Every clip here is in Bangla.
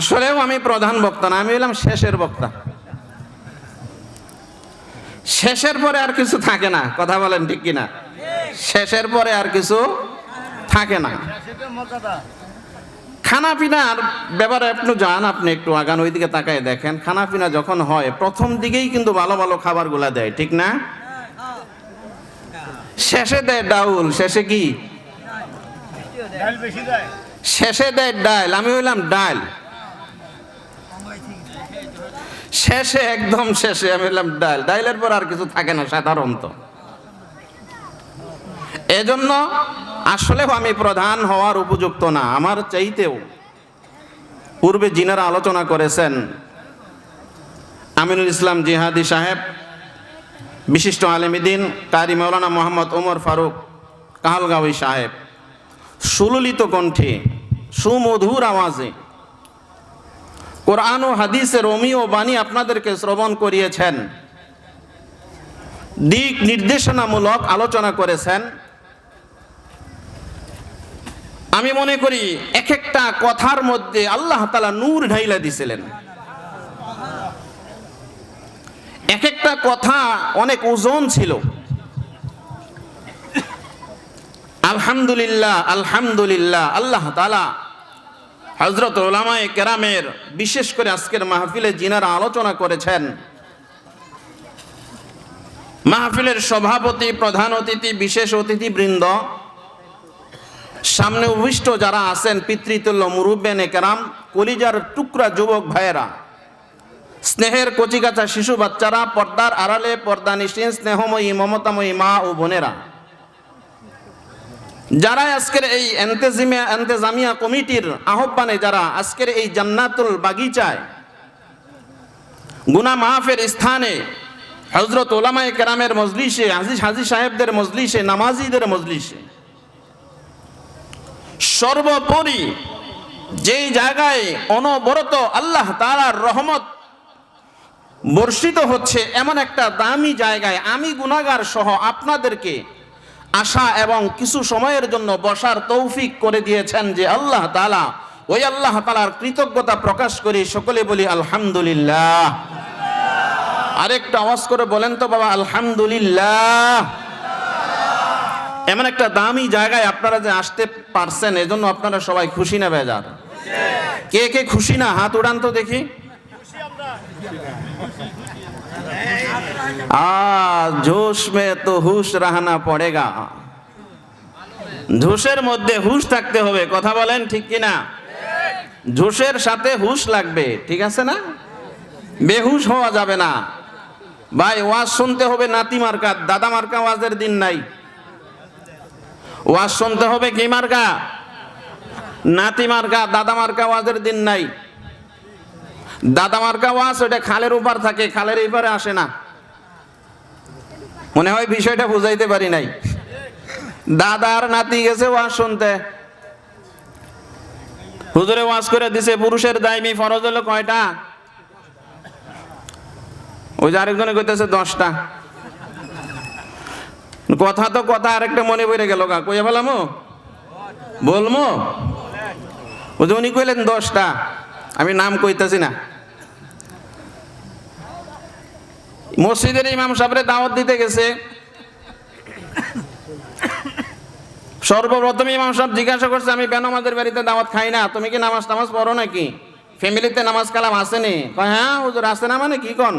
আসলেও আমি প্রধান বক্তা না আমি হলাম শেষের বক্তা। শেষের পরে আর কিছু থাকে না কথা বলেন ঠিক কিনা? শেষের পরে আর কিছু থাকে না। খানা পিনার ব্যাপারে একটু যান আপনি একটু আগান ওইদিকে তাকায় দেখেন। খানা পিনা যখন হয় প্রথম দিকেই কিন্তু ভালো ভালো খাবারগুলা দেয় ঠিক না? শেষে দেয় ডাউল শেষে কি? শেষে দেয় ডাল আমি হইলাম ডাল। শেষে, একদম শেষে, আমি হইলাম ডাল ডাইলের পর আর কিছু থাকে না, সাধারণত। এজন্য আসলেও আমি প্রধান হওয়ার উপযুক্ত না, আমার চাইতেও। পূর্বে জিনারা আলোচনা করেছেন, আমিনুল ইসলাম জিহাদি সাহেব, বিশিষ্ট আলেমিদিন কারি মৌলানা মোহাম্মদ ওমর ফারুক কাহালগাঁওই সাহেব। সুললিত কণ্ঠে, সুমধুর আওয়াজে কোরআন ও হাদিসের অমীয় বাণী আপনাদেরকে শ্রবণ করিয়েছেন। দিক নির্দেশনামূলক আলোচনা করেছেন। আমি মনে করি এক একটা কথার মধ্যে আল্লাহ তালা নূর ঢাইলা দিছিলেন। এক একটা কথা অনেক ওজন ছিল। আলহামদুলিল্লাহ আলহামদুলিল্লাহ, আল্লাহ তালা হজরত ওলামায়ে কেরামের বিশেষ করে আজকের মাহফিলে জিনারা আলোচনা করেছেন, মাহফিলের সভাপতি, প্রধান অতিথি, বিশেষ অতিথি বৃন্দ সামনে উপবিষ্ট যারা আছেন পিতৃতুল্য মুরুব্বেনে কেরাম, কলিজার টুকরা যুবক ভাইয়েরা, স্নেহের কচিকাচা শিশু বাচ্চারা, পর্দার আড়ালে পর্দা নিশ্চিন স্নেহময়ী, মমতাময়ী মা ও বোনেরা। যারা আজকের এই এন্তেজিমিয়া এন্তেজামিয়া কমিটির আহ্বানে, যারা আজকের এই জান্নাতুল বাগিচায় গুনা মাহফের স্থানে হজরত ওলামায়ে কেরামের মজলিসে আজিজ হাজি সাহেবদের মজলিসে, নামাজিদের মজলিসে, সর্বোপরি যেই জায়গায় অনবরত আল্লাহ তাআলার রহমত বর্ষিত হচ্ছে, এমন একটা দামি জায়গায় আমি গুনাগার সহ আপনাদেরকে আসা এবং কিছু সময়ের জন্য বসার তৌফিক করে দিয়েছেন যে আল্লাহ তালা ওই আল্লাহ তালার কৃতজ্ঞতা প্রকাশ করি, সকলে বলি আলহামদুলিল্লাহ। আরেকটা আওয়াজ করে বলেন তো বাবা, আলহামদুলিল্লাহ। এমন একটা দামি জায়গায় আপনারা যে আসতে পারছেন, এজন্য আপনারা সবাই খুশি না, বেজার। কে কে খুশি না? হাত উড়ান তো দেখি। আর জোশ মে তো হুশ রাহানা পড়েগা ঝুসের মধ্যে হুশ থাকতে হবে কথা বলেন ঠিক কিনা ঝুসের সাথে হুশ লাগবে ঠিক আছে না বেহুশ হওয়া যাবে না ভাই ওয়াজ শুনতে হবে নাতি মার্কা দাদা মার্কা ওয়াজের দিন নাই। ওয়াজ শুনতে হবে কি মার্কা নাতি মার্কা দাদা মার্কা ওয়াজের দিন নাই। দাদা মার্কা ওয়াজ ওটা খালের উপর থাকে, খালের এই পারে আসে না। মনে হয় বিষয়টা বুঝাইতে পারি নাই। দাদার নাতি গেছে ওয়াজ শুনতে। হুজুরে ওয়াজ করে দিছে, পুরুষের দায়মি ফরজ হলো কয়টা? ওই যে আরেকজনে কইতেছে দশটা। কথা তো কথা, আরেকটা মনে পড়ে গেল গা। কইয়া ফেলামো? বলমো? ওই উনি কইলেন দশটা। আমি নাম কইতাছি না। মসজিদের ইমাম সাহেবরে দাওয়াত দিতে গেছে। সর্বপ্রথম ইমাম সাহেব জিজ্ঞাসা করছে, আমি কেন আমাদের বাড়িতে দাওয়াত খাই না। তুমি কি নামাজ টামাজ পড়ো নাকি? ফ্যামিলিতে নামাজ কালাম আসেনি হ্যাঁ হুজুর আসে না মানে কি কন?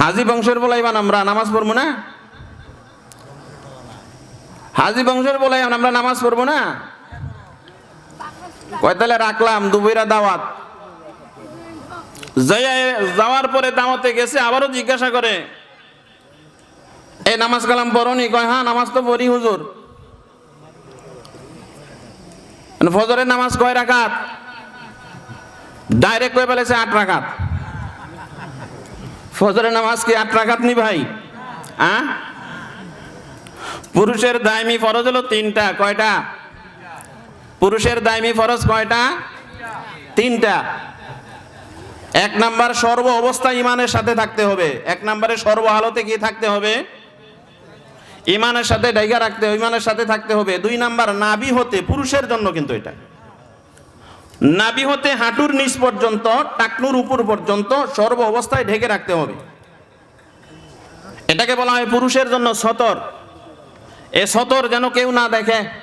হাজি বংশের বলাইবান আমরা নামাজ পড়ব না? হাজি বংশের বলাই আমরা নামাজ পড়ব না? রাখলাম, দুবইরা দাওয়াত। যাওয়ার পরে দাওয়াতে গেছে, আবারও জিজ্ঞাসা করে। নামাজ কালাম পড়নি? কয় হ্যাঁ নামাজ তো পড়ি, হুজুর। মানে ফজরের নামাজ কয় রাখাত ডাইরেক্ট কয়ে ফেলেছে আট রাখাত ফজরের নামাজ কি আট রাখাত নি ভাই? হ্যাঁ পুরুষের দায়মি ফরজ হলো তিনটা, কয়টা? পুরুষের দায়মি ফরজ কয়টা? তিনটা। এক নাম্বার সর্ব অবস্থা ইমানের সাথে থাকতে হবে। এক নাম্বারে সর্ব হালতে কি থাকতে হবে। ইমানের সাথে ডাইগা রাখতে হবে ইমানের সাথে থাকতে হবে। দুই নাম্বার নাবি হতে, পুরুষের জন্য কিন্তু এটা। নাবি হতে হাঁটুর নিচ পর্যন্ত, টাকনুর উপর পর্যন্ত সর্ব অবস্থায় ঢেকে রাখতে হবে। এটাকে বলা হয় পুরুষের জন্য সতর। এ সতর যেন কেউ না দেখে।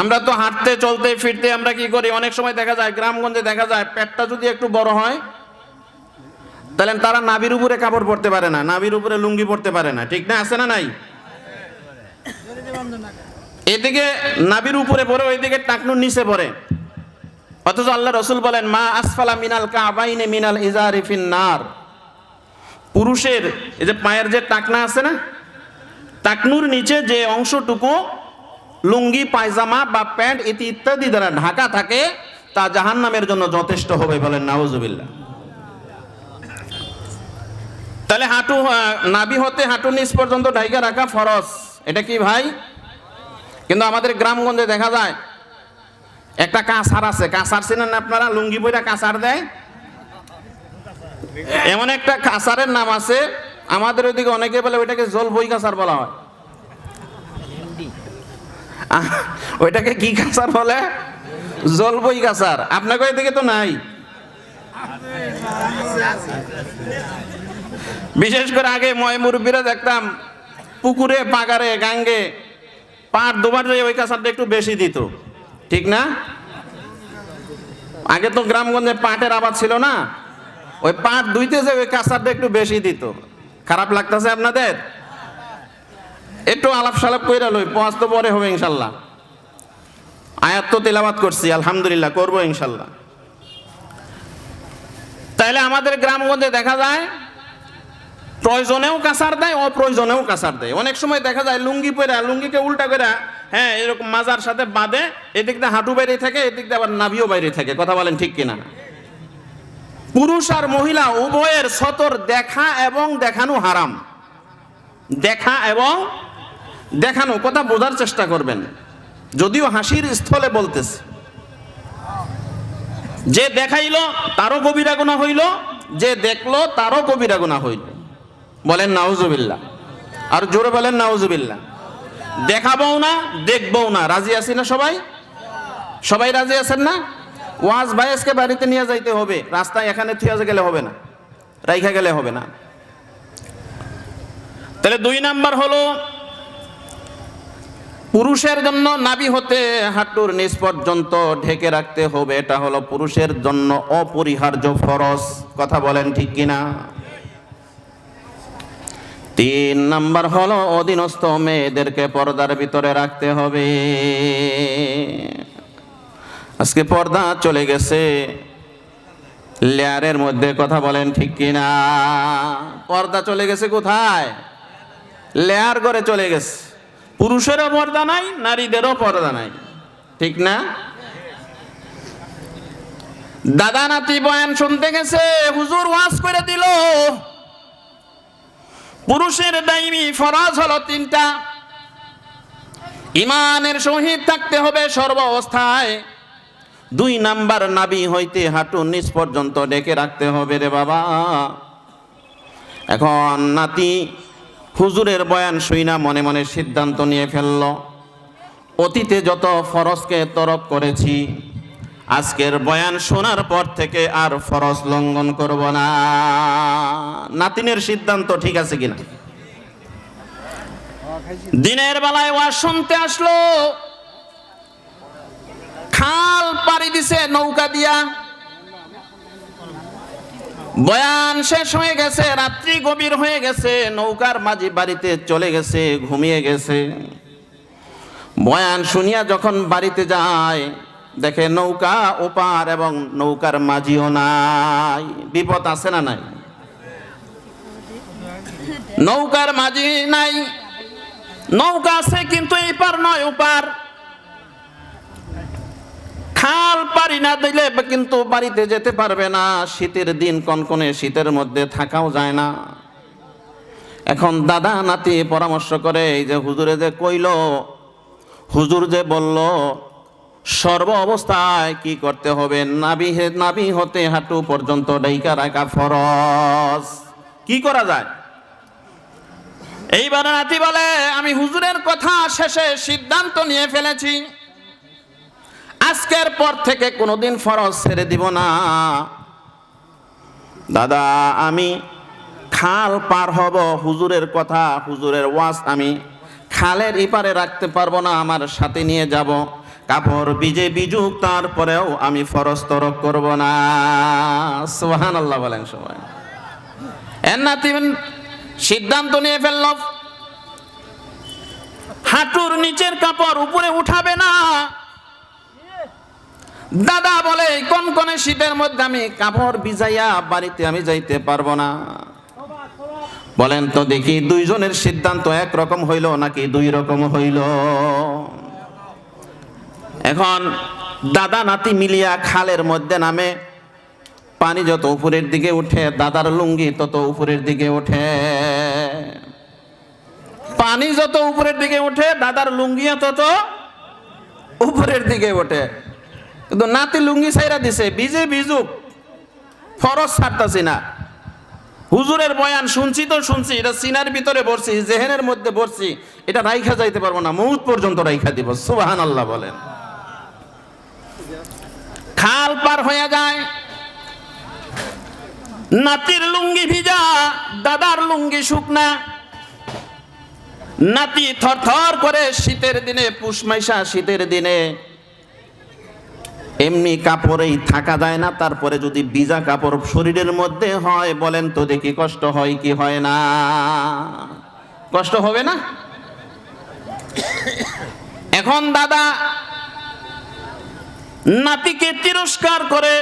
আমরা তো হাঁটতে, চলতে, ফিরতে আমরা কি করি? অনেক সময় দেখা যায়, গ্রামগঞ্জে দেখা যায়, পেটটা যদি একটু বড় হয়, তাহলে তারা নাবির উপরে কাপড় পরতে পারে না নাবির উপরে লুঙ্গি পরতে পারে না। ঠিক না? আছে না নাই? এদিকে নাবির উপরে পড়ে ওইদিকে টাকনুর নিচে পড়ে অথচ আল্লাহ রসুল বলেন, মা আসফালা মিনাল কাবাইনে মিনাল ইজারিফিন নার। পুরুষের, এই যে পায়ের যে টাকনা আছে না, টাকনুর নিচে যে অংশটুকু লুঙ্গি, পায়জামা বা প্যান্ট ইতি ইত্যাদি দ্বারা ঢাকা থাকে, তা জাহান্নামের জন্য যথেষ্ট হবে বলেন নাউজুবিল্লাহ। তাহলে হাঁটু নাভি হতে হাঁটু নিচ পর্যন্ত ঢাইকা রাখা ফরজ। এটা কি ভাই? কিন্তু আমাদের গ্রামগঞ্জে দেখা যায়, একটা কাঁসার আছে। কাঁসার চিনেন আপনারা? লুঙ্গি বইটা কাঁসার দেয়? এমন একটা কাঁসারের নাম আছে, আমাদের ওইদিকে অনেকে বলে ওইটাকে জল বই কাঁসার বলা হয়। ওইটাকে কি কাঁচার বলে? জল বই কাঁসার আপনাকে ওইদিকে তো নাই। বিশেষ করে আগে ময় মুরব্বীরা দেখতাম, পুকুরে পাগারে গাঙ্গে, পাট দুবার ওই কাঁসারটা একটু বেশি দিত। ঠিক না? আগে তো গ্রামগঞ্জে পাটের আবাদ ছিল না। ওই পাট দুইতে যে ওই কাঁচারটা একটু বেশি দিত। খারাপ লাগতেছে আপনাদের? একটু আলাপ সালাপ কইরা লই পাঁচ তো পরে হবে ইনশাল্লাহ। আয়াত তো তেলাবাত করছি, আলহামদুলিল্লাহ, করব ইনশাল্লাহ। তাইলে আমাদের গ্রামগঞ্জে দেখা যায়, প্রয়োজনেও কাঁসার দেয়, অপ্রয়োজনেও কাঁসার দেয়। অনেক সময় দেখা যায় লুঙ্গি পরে লুঙ্গিকে উল্টা করে হ্যাঁ এরকম মাজার সাথে বাঁধে, এদিক দিয়ে হাঁটু বাইরে থাকে, এদিক দিয়ে আবার নাভিও বাইরে থাকে। কথা বলেন ঠিক কিনা? পুরুষ আর মহিলা উভয়ের সতর দেখা এবং দেখানো হারাম। দেখা এবং দেখানো কথা বোঝার চেষ্টা করবেন। যদিও হাসির স্থলে বলতেছে। যে দেখাইলো, তারও কবিরা গুণা হইল। যে দেখল, তারও কবিরা গুণা হইল। বলেন, নাউজুবিল্লাহ। আর জোরে বলেন, নাউজুবিল্লাহ। দেখাবও না, দেখবও না। রাজি আছি না সবাই? সবাই রাজি আছেন না? ওয়াজ ভাইসকে বাড়িতে নিয়ে যাইতে হবে। রাস্তায় এখানে থিয়া গেলে হবে না। রাইখা গেলে হবে না। তাহলে দুই নাম্বার হলো পুরুষের জন্য নাবি হতে হাঁটুর নিচ পর্যন্ত ঢেকে রাখতে হবে। এটা হলো পুরুষের জন্য অপরিহার্য ফরজ। কথা বলেন ঠিক কিনা? তিন নাম্বার হলো অধীনস্থ মেয়েদেরকে পর্দার ভিতরে রাখতে হবে। আজকে পর্দা চলে গেছে। লেয়ারের মধ্যে কথা বলেন ঠিক কিনা? পর্দা চলে গেছে কোথায়? লেয়ার করে চলে গেছে। পুরুষেরও পর্দা নাই, নারীদেরও পর্দা নাই। ঠিক না? দাদা নাতি বয়ান শুনতে গেছে, হুজুর ওয়াজ করে দিল। পুরুষের দাইমি ফরাজ হলো তিনটা। ইমানের সহিত থাকতে হবে সর্ব অবস্থায় দুই নাম্বার নাবি হইতে হাঁটু নিচ পর্যন্ত ডেকে রাখতে হবে রে বাবা। এখন নাতি হুজুরের বয়ান শুই না, মনে মনে সিদ্ধান্ত নিয়ে ফেলল। অতীতে যত ফরজকে তরক করেছি, আজকের বয়ান শোনার পর থেকে আর ফরজ লঙ্ঘন করব না। নাতিনের সিদ্ধান্ত ঠিক আছে কিনা? দিনের বেলায় ওয়াজ শুনতে আসলো। খাল পাড়ি দিছে নৌকা দিয়া। বয়ান শেষ হয়ে গেছে, রাত্রি গভীর হয়ে গেছে, নৌকার মাঝি বাড়িতে চলে গেছে, ঘুমিয়ে গেছে। বয়ান শুনিয়া যখন বাড়িতে যায়, দেখে নৌকা ওপার এবং নৌকার মাঝিও নাই। বিপদ আছে না নাই? নৌকার মাঝি নাই। নৌকা আছে কিন্তু এপার নয়, ওপার। খাল পারি না দিলে কিন্তু বাড়িতে যেতে পারবে না। শীতের দিন কনকনে শীতের মধ্যে থাকাও যায় না। এখন দাদা নাতি পরামর্শ করে, এই যে হুজুরে যে কইল, হুজুর যে বলল, সর্ব অবস্থায় কি করতে হবে? নাবি নাবি হতে হাঁটু পর্যন্ত ডাইকা রাখা ফরজ। কি করা যায়? এইবার নাতি বলে, আমি হুজুরের কথা শেষে সিদ্ধান্ত নিয়ে ফেলেছি। আজকের পর থেকে কোনোদিন ফরজ ছেড়ে দিব না। দাদা, আমি খাল পার হব, হুজুরের কথা, হুজুরের ওয়াজ আমি খালের ইপারে রাখতে পারব না, আমার সাথে নিয়ে যাব। কাপড় বিজে বিজুক তারপরেও আমি ফরজ তরক করব না। সোহান আল্লাহ বলেন সবাই। এর নাতি সিদ্ধান্ত নিয়ে ফেলল। হাঁটুর নিচের কাপড় উপরে উঠাবে না। দাদা বলে কোন কোন শীতের মধ্যে আমি কাপড় ভিজাইয়া বাড়িতে আমি যাইতে পারব না? বলেন তো দেখি, দুইজনের সিদ্ধান্ত একরকম হইল নাকি দুই রকম হইল? এখন দাদা নাতি মিলিয়া খালের মধ্যে নামে, পানি যত উপরের দিকে উঠে, দাদার লুঙ্গি তত উপরের দিকে ওঠে পানি যত উপরের দিকে ওঠে দাদার লুঙ্গিও তত উপরের দিকে ওঠে কিন্তু নাতি লুঙ্গি সাইরা দিছে বিজে বিজুক ফরজ ছাড়তাছি না। হুজুরের বয়ান, শুনছি তো, শুনছি, এটা সিনার ভিতরে বসছি, জেহেনের মধ্যে বসছি, এটা রাইখা যাইতে পারব না, মৌত পর্যন্ত রাইখা দিব। সুবাহান আল্লাহ বলেন। খাল পার হয়ে যায়। নাতির লুঙ্গি ভিজা, দাদার লুঙ্গি শুকনা। নাতি থর থর করে শীতের দিনে, পুষ মাইশা শীতের দিনে এমনি কাপড়েই থাকা যায় না, তারপরে যদি ভিজা কাপড় শরীরের মধ্যে হয়, বলেন তো দেখি কষ্ট হয় কি হয় না? কষ্ট হবে না? এখন দাদা নাতিকে তিরস্কার করে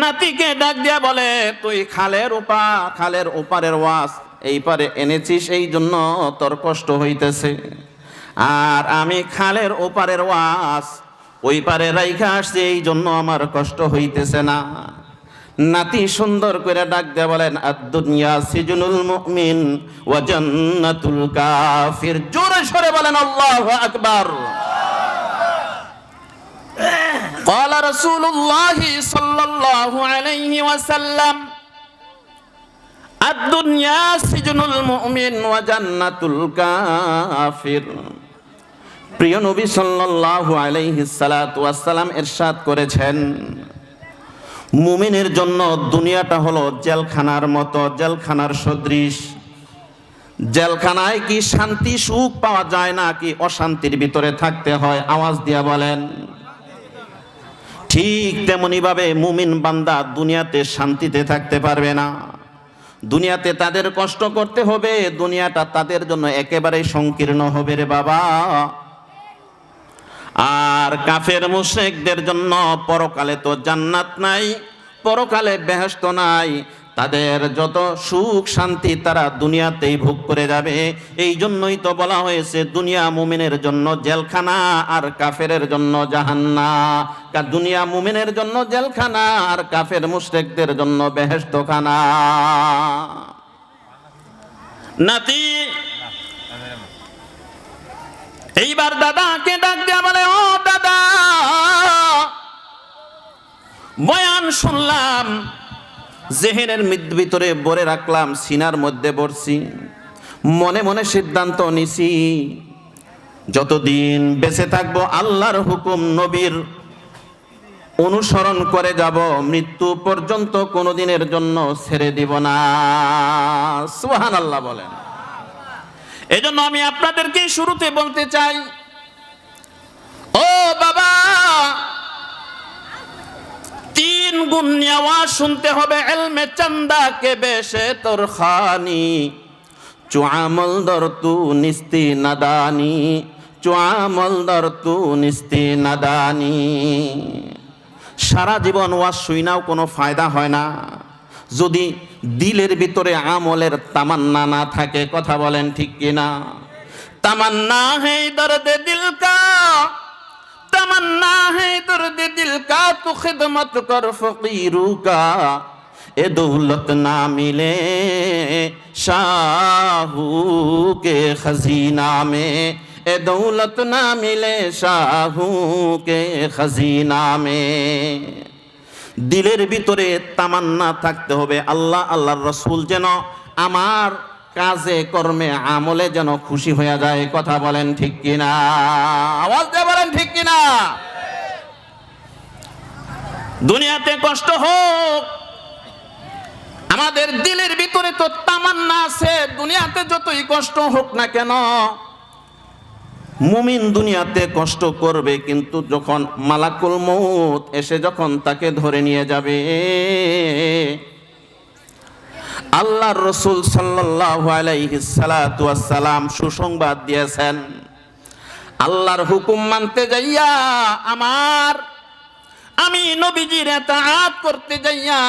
নাতিকে ডাক দিয়া বলে, তুই খালের ওপা খালের ওপারের ওয়াস এই পারে এনেছিস, এই জন্য তোর কষ্ট হইতেছে। আর আমি খালের ওপারের ওয়াস ওই পারে রাইখা আসছি এই জন্য আমার কষ্ট হইতেছে না নাতি সুন্দর করে ডাক দিয়া বলেন আদ-দুনিয়া সিজনুল মুমিন ওয়া জান্নাতুল কাফির জোরে সরে বলেন আল্লাহু আকবার قال رسول الله صلى الله عليه وسلم الدنيا سجن المؤمن وجنة الكافر প্রিয় নবী সাল্লাল্লাহু আলাইহি সালাতু ওয়াসসালাম ইরশাদ করেছেন, মুমিনের জন্য দুনিয়াটা হলো জেলখানার মতো, জেলখানার সদৃশ। জেলখানায় কি শান্তি, সুখ পাওয়া যায় না, কি অশান্তির ভিতরে থাকতে হয়, আওয়াজ দিয়া বলেন। ঠিক তেমনিভাবে মুমিন বান্দা দুনিয়াতে শান্তিতে থাকতে পারবে না। দুনিয়াতে তাদের কষ্ট করতে হবে, দুনিয়াটা তাদের জন্য একেবারে সংকীর্ণ হবে রে বাবা। আর কাফের মুশরিকদের জন্য পরকালে তো জান্নাত নাই, পরকালে বেহেশত নাই। তাদের যত সুখ শান্তি তারা দুনিয়াতেই ভোগ করে যাবে। এই জন্যই তো বলা হয়েছে, দুনিয়া মুমিনের জন্য জেলখানা আর কাফেরের জন্য জাহান্না দুনিয়া মুমিনের জন্য জেলখানা আর কাফের মুশরিকদের জন্য বেহেশতখানা। নাতি, এইবার দাদাকে ডাক বলে, ও দাদা, বয়ান শুনলাম, জেহেনের ভিতরে বরে রাখলাম, সিনার মধ্যে বসছি মনে মনে সিদ্ধান্ত নিছি, যতদিন বেঁচে থাকব, আল্লাহর হুকুম নবীর অনুসরণ করে যাব, মৃত্যু পর্যন্ত কোনোদিনের জন্য ছেড়ে দিব না। সুহান আল্লাহ বলেন। এই জন্য আমি আপনাদেরকে শুরুতে বলতে চাই ও বাবা, তিন গুণ নেওয়া শুনতে হবে এলমে চান্দা কে বেশে তোর খানি। চুয়ামল দর তু নিস্তি নাদানি চুয়ামল দর তু নিস্তি নাদানি। সারা জীবন ওয়াজ শুইনাও কোনো ফায়দা হয় না। যদি দিলের ভিতরে আমলের তামান্না না থাকে, কথা বলেন ঠিক কিনা? তামান্না হে দর্দে দিল কা तमन्ना है दर्द दिल का तू खिदमत कर फकीरू का ए दौलत ना मिले शाहू के खजीना में ए दौलत ना मिले शाहू के खजीना में দিলের ভিতরে তামান্না থাকতে হবে আল্লাহ আল্লাহর রসুল যেন আমার কাজে, কর্মে, আমলে যেন খুশি হয়ে যায়, কথা বলেন ঠিক কিনা? আওয়াজ দিয়ে বলেন ঠিক কিনা? দুনিয়াতে কষ্ট হোক, আমাদের দিলের ভিতরে তো তামান্না আছে, দুনিয়াতে যতই কষ্ট হোক না কেন, মুমিন দুনিয়াতে কষ্ট করবে, কিন্তু যখন মালাকুল মৌত এসে যখন তাকে ধরে নিয়ে যাবে আল্লাহর রসুল সালাম সুসংবাদ দিয়েছেন। আল্লাহর হুকুম মানতে যাইয়া আমার, আমি নবীজির এতাআত করতে যাইয়া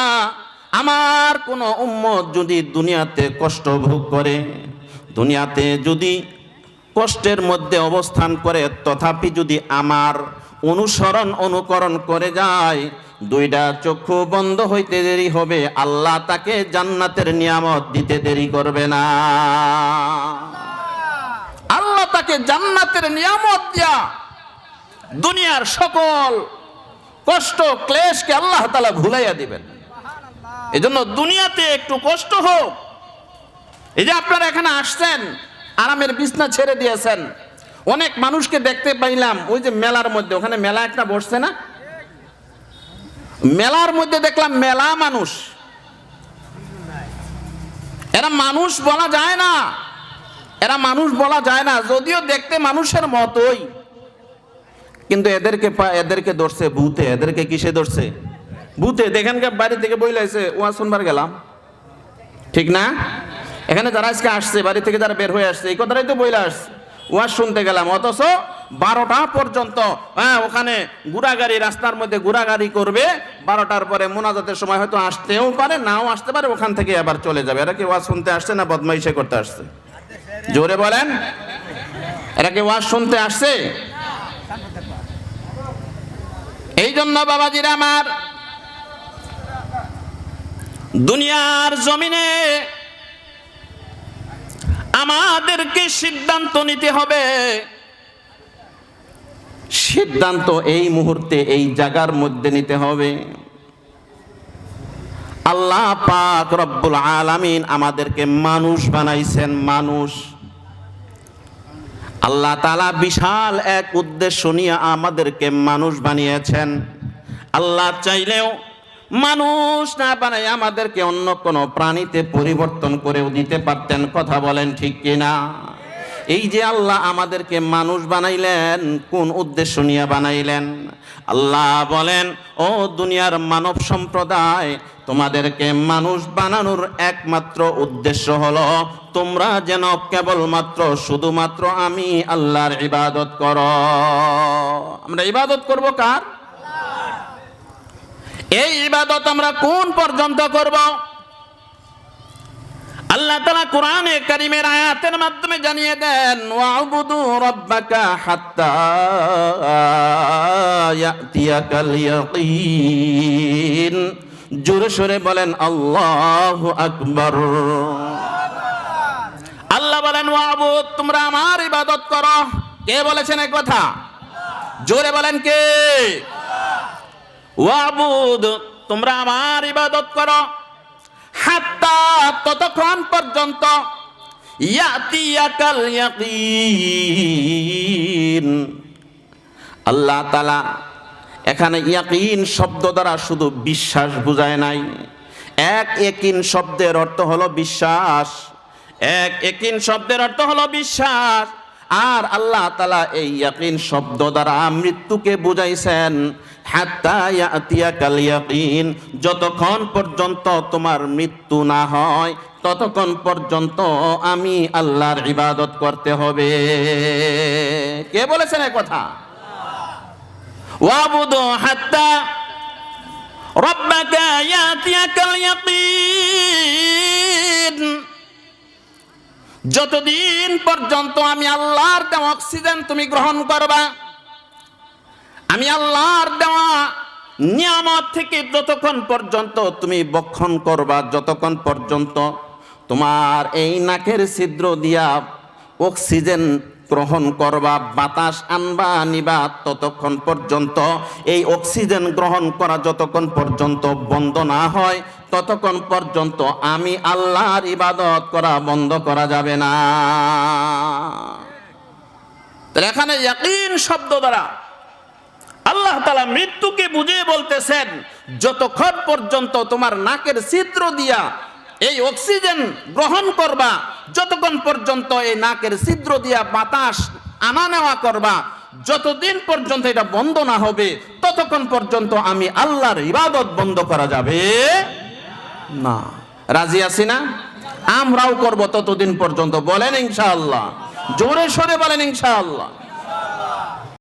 আমার কোনো উম্মত যদি দুনিয়াতে কষ্ট ভোগ করে, দুনিয়াতে যদি কষ্টের মধ্যে অবস্থান করে, তথাপি যদি আমার অনুসরণ, অনুকরণ করে যায়। দুইটা চক্ষু বন্ধ হইতে দেরি হবে। আল্লাহ তাকে জান্নাতের নিয়ামত দিতে দেরি করবে না। আল্লাহ তাকে জান্নাতের নিয়ামত দিয়া দুনিয়ার সকল কষ্ট, ক্লেশকে আল্লাহ তালা ভুলাইয়া দিবেন। এজন্য দুনিয়াতে একটু কষ্ট হোক। এই যে আপনারা এখানে আসছেন, আরামের বিছনা ছেড়ে দিয়েছেন অনেক মানুষকে দেখতে পাইলাম, ওই যে মেলার মধ্যে, ওখানে মেলা একটা বসছে না? মেলার মধ্যে দেখলাম মেলা মানুষ। এরা মানুষ বলা যায় না। এরা মানুষ বলা যায় না, যদিও দেখতে মানুষের মতোই। কিন্তু এদেরকে এদেরকে ধরছে ভূতে, এদেরকে কিসে ধরছে? ভূতে দেখেনকে বাড়ি থেকে বই লাইছে ওয়া শুনবার গেলাম। ঠিক না? এখানে যারা আজকে আসছে, বাড়ি থেকে যারা বের হয়ে আসছে, এই কথাটাই তো বইলা আসছে। ওয়াজ শুনতে গেলাম, অথচ বারোটা পর্যন্ত হ্যাঁ ওখানে গুড়াগাড়ি, রাস্তার মধ্যে গুড়াগাড়ি করবে, বারোটার পরে মোনাজাতের সময় হয়তো আসতেও পারে, নাও আসতে পারে, ওখান থেকে আবার চলে যাবে। এরা কি ওয়াজ শুনতে আসছে না বদমাইশে করতে আসছে? জোরে বলেন। এরা কি ওয়াজ শুনতে আসছে? এই জন্য বাবাজিরা আমার, দুনিয়ার জমিনে আমাদেরকে সিদ্ধান্ত নিতে হবে। সিদ্ধান্ত এই মুহূর্তে এই জায়গার মধ্যে নিতে হবে। আল্লাহ পাক রব্বুল আলামিন আমাদেরকে মানুষ বানাইছেন, মানুষ। আল্লাহ তালা বিশাল এক উদ্দেশ্য নিয়ে আমাদেরকে মানুষ বানিয়েছেন। আল্লাহ চাইলেও মানুষ না বানাই আমাদেরকে অন্য কোনো প্রাণীতে পরিবর্তন করেও দিতে পারতেন, কথা বলেন ঠিক কিনা? এই যে আল্লাহ আমাদেরকে মানুষ বানাইলেন, কোন উদ্দেশ্য নিয়ে বানাইলেন? আল্লাহ বলেন, ও দুনিয়ার মানব সম্প্রদায়, তোমাদেরকে মানুষ বানানোর একমাত্র উদ্দেশ্য হলো, তোমরা যেন কেবলমাত্র শুধুমাত্র আমি আল্লাহর ইবাদত করো। আমরা ইবাদত করব কার? এই ইবাদত আমরা কোন পর্যন্ত করব? আল্লাহ তালা কোরআনে করিমের আয়াতের মাধ্যমে জানিয়ে দেন জোরে সোরে বলেন, আল্লাহু আকবার। আল্লাহ বলেন, ওয়াবুদ, তোমরা আমার ইবাদত করো। কে বলেছেন এক কথা জোরে বলেন কে? ওয়াবুদ, তোমরা আমার ইবাদত করো। হাত্তা ততক্ষণ পর্যন্ত ইয়াতিয়াকাল ইয়াকিন। আল্লাহ তালা এখানে ইয়াকিন শব্দ দ্বারা শুধু বিশ্বাস বুঝায় নাই। এক একিন শব্দের অর্থ হলো বিশ্বাস। এক একিন শব্দের অর্থ হলো বিশ্বাস। আর আল্লাহ তালা এই ইয়াকিন শব্দ দ্বারা মৃত্যুকে বুঝাইছেন। যতক্ষণ পর্যন্ত তোমার মৃত্যু না হয়, ততক্ষণ পর্যন্ত আমি আল্লাহর ইবাদত করতে হবে। কে বলেছেন এই কথা? হাত্তা যতদিন পর্যন্ত আমি আল্লাহর অক্সিজেন তুমি গ্রহণ করবা আমি আল্লাহর দেওয়া নিয়ামত থেকে যতক্ষণ পর্যন্ত তুমি বক্ষণ করবা, যতক্ষণ পর্যন্ত তোমার এই নাকের ছিদ্র দিয়া অক্সিজেন গ্রহণ করবা, বাতাস আনবা নিবা ততক্ষণ পর্যন্ত এই অক্সিজেন গ্রহণ করা যতক্ষণ পর্যন্ত বন্ধ না হয়, ততক্ষণ পর্যন্ত আমি আল্লাহর ইবাদত করা বন্ধ করা যাবে না। এখানে শব্দ দ্বারা আল্লাহ তালা মৃত্যুকে বুঝিয়ে বলতেছেন, যতক্ষণ পর্যন্ত তোমার নাকের ছিদ্র দিয়া এই অক্সিজেন গ্রহণ করবা, যতক্ষণ পর্যন্ত এই নাকের ছিদ্র দিয়া বাতাস আনা নেওয়া করবা, যতদিন পর্যন্ত এটা বন্ধ না হবে, ততক্ষণ পর্যন্ত আমি আল্লাহর ইবাদত বন্ধ করা যাবে না। রাজি আছি না? আমরাও করব ততদিন পর্যন্ত, বলেন ইনশাআল্লাহ। জোরে সরে বলেন ইনশাআল্লাহ।